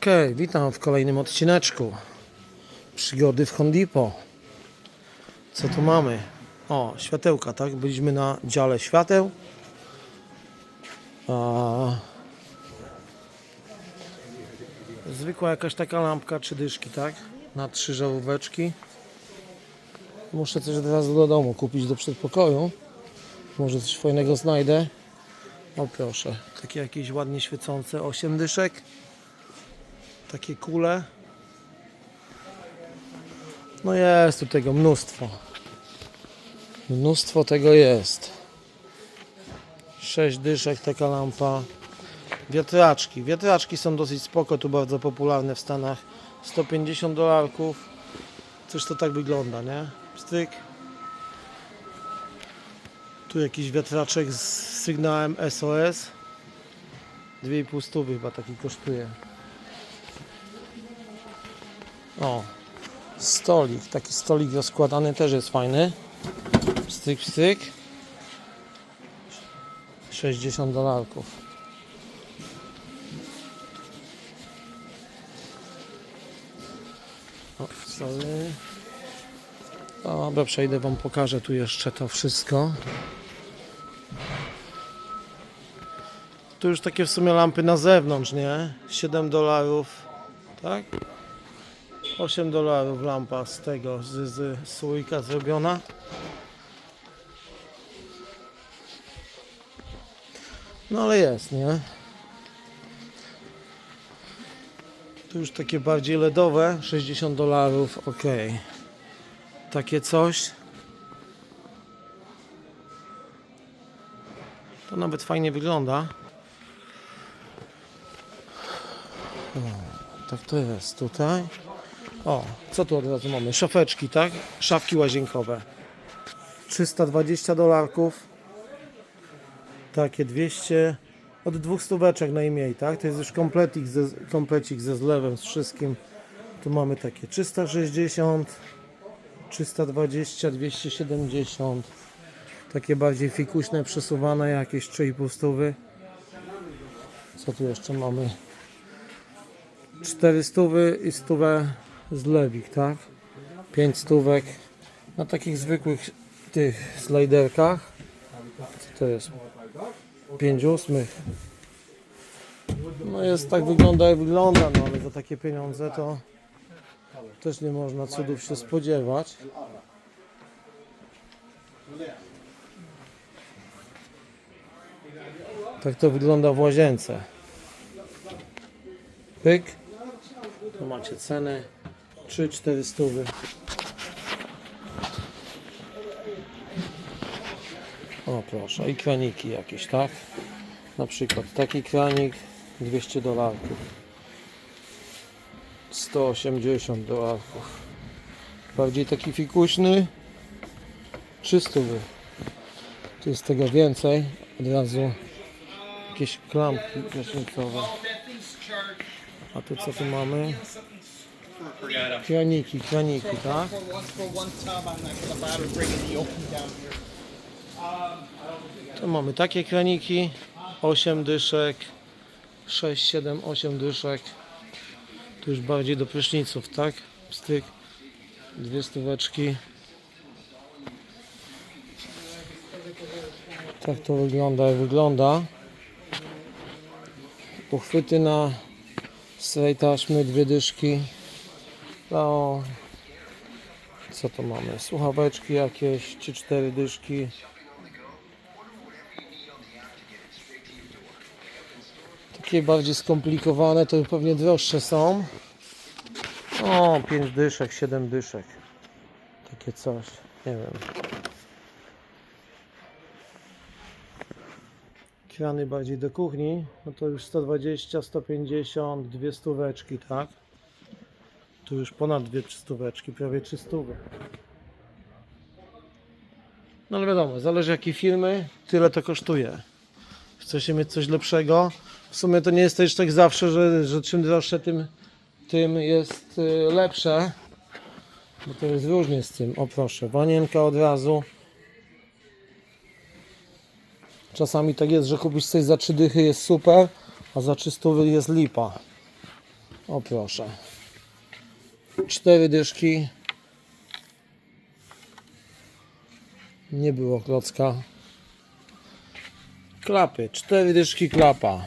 Okej, witam w kolejnym odcineczku Przygody w Hondipo Co tu mamy? O, światełka, tak? Byliśmy na dziale świateł. A... Zwykła jakaś taka lampka czy dyszki, tak? Na trzy żaróweczki Muszę coś od razu do domu kupić do przedpokoju. Może coś fajnego znajdę. O proszę, takie jakieś ładnie świecące 8 dyszek takie kule. No jest tu tego mnóstwo. Mnóstwo tego jest. 6 dyszek taka lampa. Wiatraczki. Wiatraczki są dosyć spoko, tu bardzo popularne w Stanach. 150 dolarków. Coś to tak wygląda, nie? Stryk. Tu jakiś wiatraczek z sygnałem SOS. 2,5 stówy chyba taki kosztuje. O, stolik. Taki stolik rozkładany też jest fajny. Styk, styk. 60 dolarków. O, sorry. Dobra, przejdę Wam, pokażę tu jeszcze to wszystko. Tu już takie w sumie lampy na zewnątrz, nie? 7 dolarów, tak? 8 dolarów lampa z tego, z, z słoika zrobiona. No ale jest, nie? Tu już takie bardziej LEDowe, 60 dolarów, ok. Takie coś. To nawet fajnie wygląda. O, tak to jest tutaj. O, co tu od razu mamy? Szafeczki, tak? Szafki łazienkowe. 320 dolarków. Takie 200. Od dwóch stóweczek najmniej, tak? To jest już komplecik ze, komplecik ze zlewem, z wszystkim. Tu mamy takie 360, 320, 270. Takie bardziej fikuśne, przesuwane, jakieś 3,5 stówy. Co tu jeszcze mamy? 4 stówy i stówę z lewik, tak? 5 stówek na takich zwykłych tych slajderkach. Co to jest? 5 ósmych. No jest tak wygląda jak wygląda, no ale za takie pieniądze to też nie można cudów się spodziewać. Tak to wygląda w łazience. Pyk. Tu macie ceny 3-4 stówy. O proszę, i kraniki jakieś, tak? Na przykład taki kranik 200 dolarków. 180 dolarków. Bardziej taki fikuśny 300 wy. Tu jest tego więcej. Od razu jakieś klamki gaśnicowe. A tu co tu mamy? Kraniki, kraniki, tak? For once for one tub, I'm not gonna bother bringing the open down here. Tu mamy takie kraniki, 8 dyszek, 6, 7, 8 dyszek. Tu już bardziej do pryszniców, tak? Styk, dwie stóweczki. Tak to wygląda, jak wygląda. Uchwyty na swej taśmy, dwie dyszki. No, co to mamy? Słuchaweczki jakieś, czy cztery dyszki. Takie bardziej skomplikowane to pewnie droższe są. O, 5 dyszek, 7 dyszek. Takie coś. Nie wiem. Krany bardziej do kuchni. No to już 120, 150, dwie stóweczki, tak? Tu już ponad dwie stóweczki, prawie 300. No ale wiadomo, zależy jakie filmy, tyle to kosztuje. Chcecie mieć coś lepszego. W sumie to nie jest też tak zawsze, że, że czym droższe, tym, tym jest y, lepsze. Bo to jest różnie z tym. O proszę, wanienka od razu. Czasami tak jest, że kupisz coś za trzy dychy jest super, a za 300 jest lipa. O proszę. Cztery dyszki. Nie było klocka. Klapy. Cztery dyszki klapa.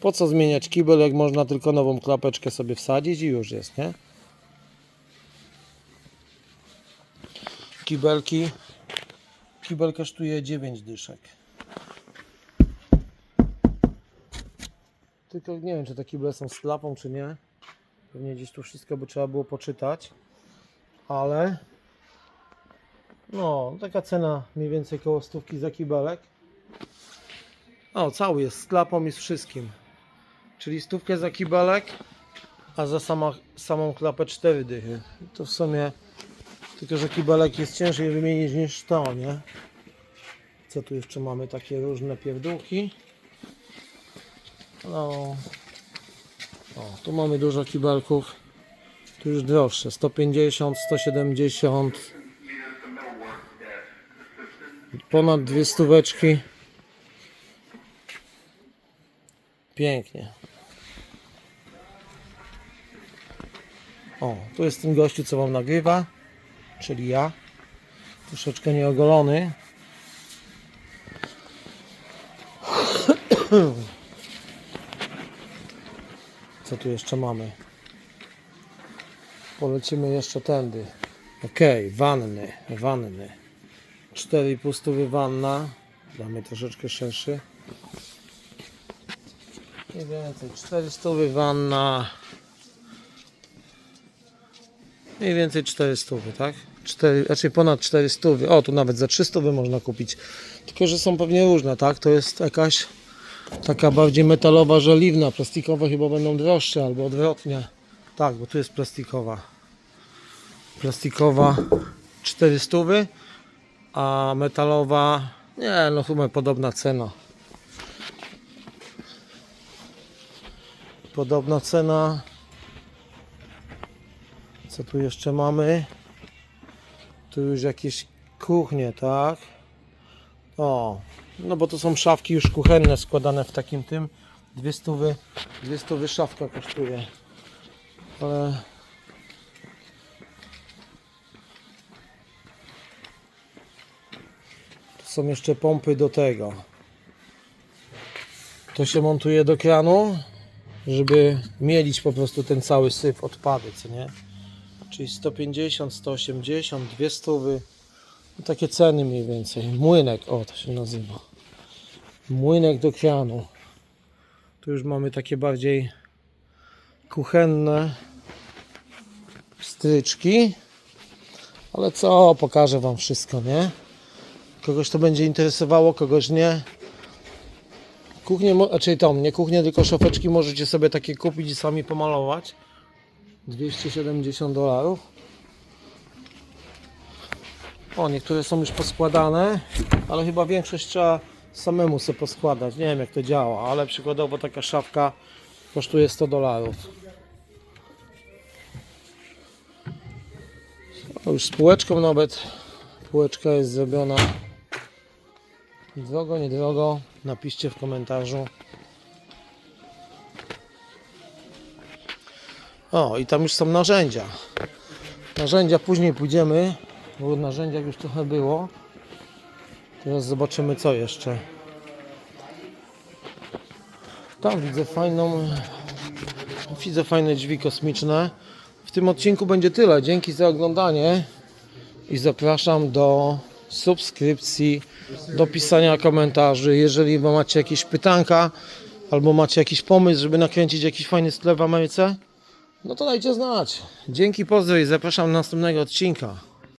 Po co zmieniać kibel, jak można tylko nową klapeczkę sobie wsadzić i już jest, nie? Kibelki. Kibel kosztuje 9 dyszek. Tylko nie wiem, czy te kible są z klapą, czy nie. Pewnie gdzieś tu wszystko by trzeba było poczytać. Ale no, taka cena mniej więcej koło stówki za kibelek. O, cały jest z klapą i z wszystkim. Czyli stówkę za kibelek, a za sama, samą klapę 4 dychy. To w sumie tylko, że kibelek jest ciężej wymienić niż to, nie? Co tu jeszcze mamy? Takie różne pierdółki. No. O, tu mamy dużo kibelków. Tu już droższe. 150, 170. Ponad dwie stóweczki. Pięknie. O, tu jest ten gościu, co wam nagrywa, czyli ja. Troszeczkę nieogolony. Co tu jeszcze mamy? Polecimy jeszcze tędy. Okej, wanny, wanny. 4,5 stówy wanna. Damy troszeczkę szerszy. Mniej więcej 4 stówy wanna. Mniej więcej 4 stówy, tak? 4, raczej ponad 4 stówy. O, tu nawet za 3 stówy można kupić. Tylko, że są pewnie różne, tak? To jest jakaś taka bardziej metalowa, żeliwna. Plastikowe chyba będą droższe albo odwrotnie. Tak, bo tu jest plastikowa. Plastikowa 4 stówy, a metalowa nie, no chyba podobna cena. Podobna cena. Co tu jeszcze mamy? Tu już jakieś kuchnie, tak? O, no bo to są szafki już kuchenne składane w takim tym. Dwie stówy, dwie stówy szafka kosztuje. Ale tu są jeszcze pompy do tego. To się montuje do kranu, żeby mielić po prostu ten cały syf odpady, co nie? Czyli 150, 180, 200 no takie ceny mniej więcej. Młynek, o to się nazywa. Młynek do kranu. Tu już mamy takie bardziej kuchenne stryczki. Ale co, pokażę Wam wszystko, nie? Kogoś to będzie interesowało, kogoś nie. Kuchnię, mo- znaczy tą, nie kuchnię, tylko szafeczki możecie sobie takie kupić i sami pomalować. 270 dolarów. O, niektóre są już poskładane, ale chyba większość trzeba samemu sobie poskładać. Nie wiem jak to działa, ale przykładowo taka szafka kosztuje 100 dolarów. O, już z półeczką nawet. Półeczka jest zrobiona. Drogo, niedrogo. Napiszcie w komentarzu. O, i tam już są narzędzia. Narzędzia później pójdziemy, bo narzędziach już trochę było. Teraz zobaczymy co jeszcze. Tam widzę fajną, widzę fajne drzwi kosmiczne. W tym odcinku będzie tyle. Dzięki za oglądanie i zapraszam do subskrypcji, do pisania komentarzy. Jeżeli macie jakieś pytanka albo macie jakiś pomysł, żeby nakręcić jakiś fajny sklep w Ameryce, no to dajcie znać. Dzięki, pozdro i zapraszam do następnego odcinka.